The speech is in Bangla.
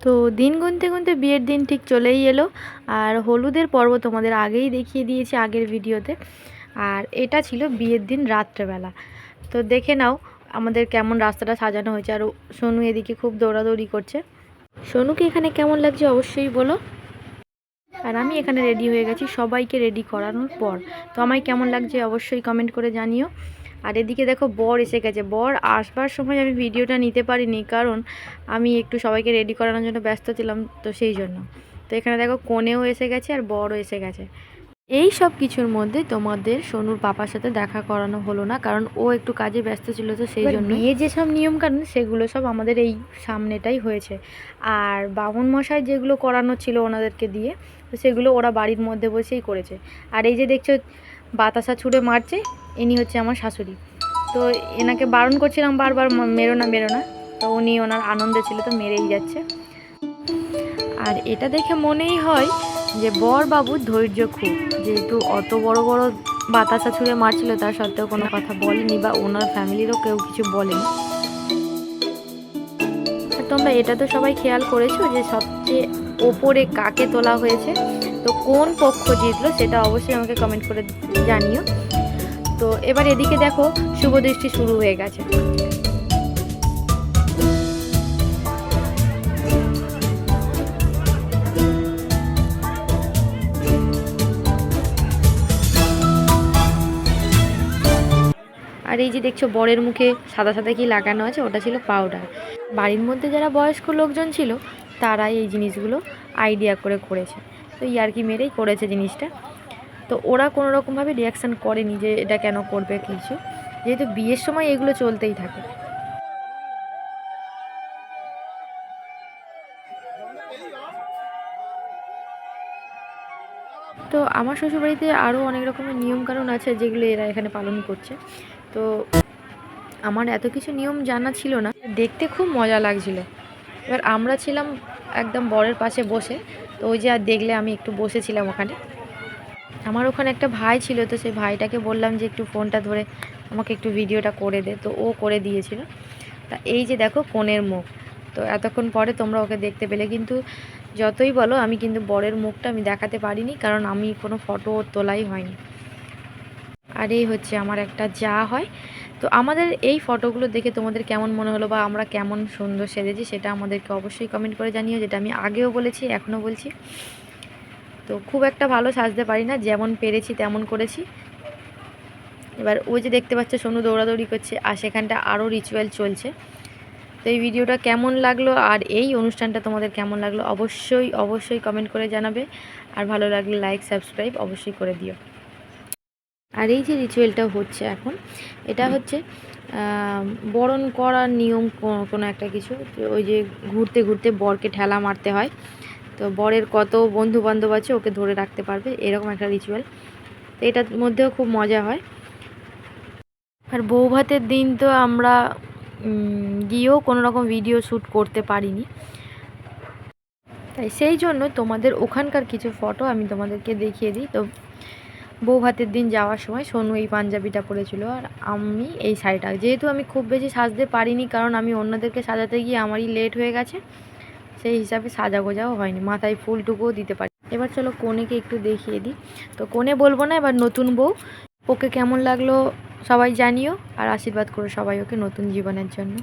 তো দিন গুনতে গুনতে বিয়ের দিন ঠিক চলেই এলো। আর হলুদের পর্ব তোমাদের আগেই দেখিয়ে দিয়েছি আগের ভিডিওতে। আর এটা ছিল বিয়ের দিন রাত্রেবেলা। তো দেখে নাও আমাদের কেমন রাস্তাটা সাজানো হয়েছে। আর সোনু এদিকে খুব দৌড়াদৌড়ি করছে। সোনুকে এখানে কেমন লাগছে অবশ্যই বলো। আর আমি এখানে রেডি হয়ে গেছি সবাইকে রেডি করানোর পর। তো আমায় কেমন লাগছে অবশ্যই কমেন্ট করে জানিও। আর এদিকে দেখো বর এসে গেছে। বর আসবার সময় আমি ভিডিওটা নিতে পারিনি কারণ আমি একটু সবাইকে রেডি করানোর জন্য ব্যস্ত ছিলাম তো সেই জন্য। তো এখানে দেখো কোণেও এসে গেছে আর বড়ও এসে গেছে। এই সব কিছুর মধ্যে তোমাদের সোনুর পাপার সাথে দেখা করানো হলো না কারণ ও একটু কাজে ব্যস্ত ছিল তো সেই জন্য। বিয়ে যেসব নিয়মকানুন সেগুলো সব আমাদের এই সামনেটাই হয়েছে। আর বামুন মশাই যেগুলো করানো ছিল ওনাদেরকে দিয়ে তো সেগুলো ওরা বাড়ির মধ্যে বসেই করেছে। আর এই যে দেখছ বাতাসা ছুঁড়ে মারছে ইনি হচ্ছে আমার শাশুড়ি। তো এনাকে বারণ করছিলাম বারবার মেরো না মেরো না। তো উনি ওনার আনন্দে ছিল, তো মেরেই যাচ্ছে। আর এটা দেখে মনেই হয় যে বর বাবুর ধৈর্য খুব। যেহেতু অত বড় বড় বাতাসা ছুঁড়ে মারছিল, তার সত্ত্বেও কোনো কথা বলেনি বা ওনার ফ্যামিলিরও কেউ কিছু বলেনি। তোমরা এটা তো সবাই খেয়াল করেছ যে সবচেয়ে ওপরে কাকে তোলা হয়েছে? তো কোন পক্ষ জিতলো সেটা অবশ্যই আমাকে কমেন্ট করে জানিও। তো এবার এদিকে দেখো শুভ দৃষ্টি শুরু হয়ে গেছে। আর এই যে দেখছ বরের মুখে সাদা সাদা কি লাগানো আছে, ওটা ছিল পাউডার বাড়ির মধ্যে যারা বয়স্ক লোকজন ছিল, তারাই এই জিনিসগুলো আইডিয়া করে করেছে। তো ইয়ার্কি মেরেই করেছে জিনিসটা। তো ওরা কোনো রকমভাবে রিয়াকশান করেনি যে এটা কেন করবে কিছু। যেহেতু বিয়ের সময় এগুলো চলতেই থাকে। তো আমার শ্বশুরবাড়িতে আরও অনেক রকমের নিয়মকানুন আছে যেগুলো এরা এখানে পালন করছে। তো আমার এত কিছু নিয়ম জানা ছিল না। দেখতে খুব মজা লাগছিল। এবার আমরা ছিলাম একদম বরের পাশে বসে। তো ওই যে আর দেখলে আমি একটু বসেছিলাম ওখানে। আমার ওখানে একটা ভাই ছিল, তো সেই ভাইটাকে বললাম যে একটু ফোনটা ধরে আমাকে একটু ভিডিওটা করে দে, তো ও করে দিয়েছিল। তা এই যে দেখো কোণের মুখ, তো এতক্ষণ পরে তোমরা ওকে দেখতে পেলে। কিন্তু যতই বলো, আমি কিন্তু বরের মুখটা আমি দেখাতে পারিনি, কারণ আমি কোনো ফটো তোলাই হয়নি। আর এই হচ্ছে আমার একটা যা হয়। তো আমাদের এই ফটোগুলো দেখে তোমাদের কেমন মনে হলো বা আমরা কেমন সুন্দর সেজেছি, সেটা আমাদেরকে অবশ্যই কমেন্ট করে জানিও, যেটা আমি আগেও বলেছি, এখনও বলছি। তো খুব একটা ভালো সাজতে পারি না, যেমন পেরেছি তেমন করেছি। এবার ওই যে দেখতে পাচ্ছ সোনু দৌড়াদৌড়ি করছে, আর সেখানটা আরও রিচুয়াল চলছে। তো এই ভিডিওটা কেমন লাগল আর এই অনুষ্ঠানটা তোমাদের কেমন লাগল অবশ্যই অবশ্যই কমেন্ট করে জানাবে। আর ভালো লাগলে লাইক সাবস্ক্রাইব অবশ্যই করে দিও। আর এই যে রিচুয়ালটা হচ্ছে এখন, এটা হচ্ছে বরণ করার নিয়ম কোনো একটা কিছু ওই যে ঘুরতে ঘুরতে বরকে ঠেলা মারতে হয়। তো বরের কত বন্ধু বান্ধব আছে, ওকে ধরে রাখতে পারবে, এরকম একটা রিচুয়াল তো এটার মধ্যেও খুব মজা হয়। আর বউ ভাতের দিন তো আমরা গিয়েও কোনো রকম ভিডিও শ্যুট করতে পারিনি। তাই সেই জন্য তোমাদের ওখানকার কিছু ফটো আমি তোমাদেরকে দেখিয়ে দিই। তো বউ ভাতের দিন যাওয়ার সময় সোনু এই পাঞ্জাবিটা পরেছিল, আর আমি এই শাড়িটা। যেহেতু আমি খুব বেশি সাজতে পারিনি, কারণ আমি অন্যদেরকে সাজাতে গিয়ে আমারই লেট হয়ে গেছে সেই হিসাবে সাজা গোজাও হয়নি, মাথায় ফুলটুকুও দিতে পারি। এবার চলো কোনেকে একটু দেখিয়ে দিই। তো কোনে বলব না, এবার নতুন বউ। ওকে কেমন লাগল সবাই জানিও, আর আশীর্বাদ করো সবাই ওকে নতুন জীবনের জন্য।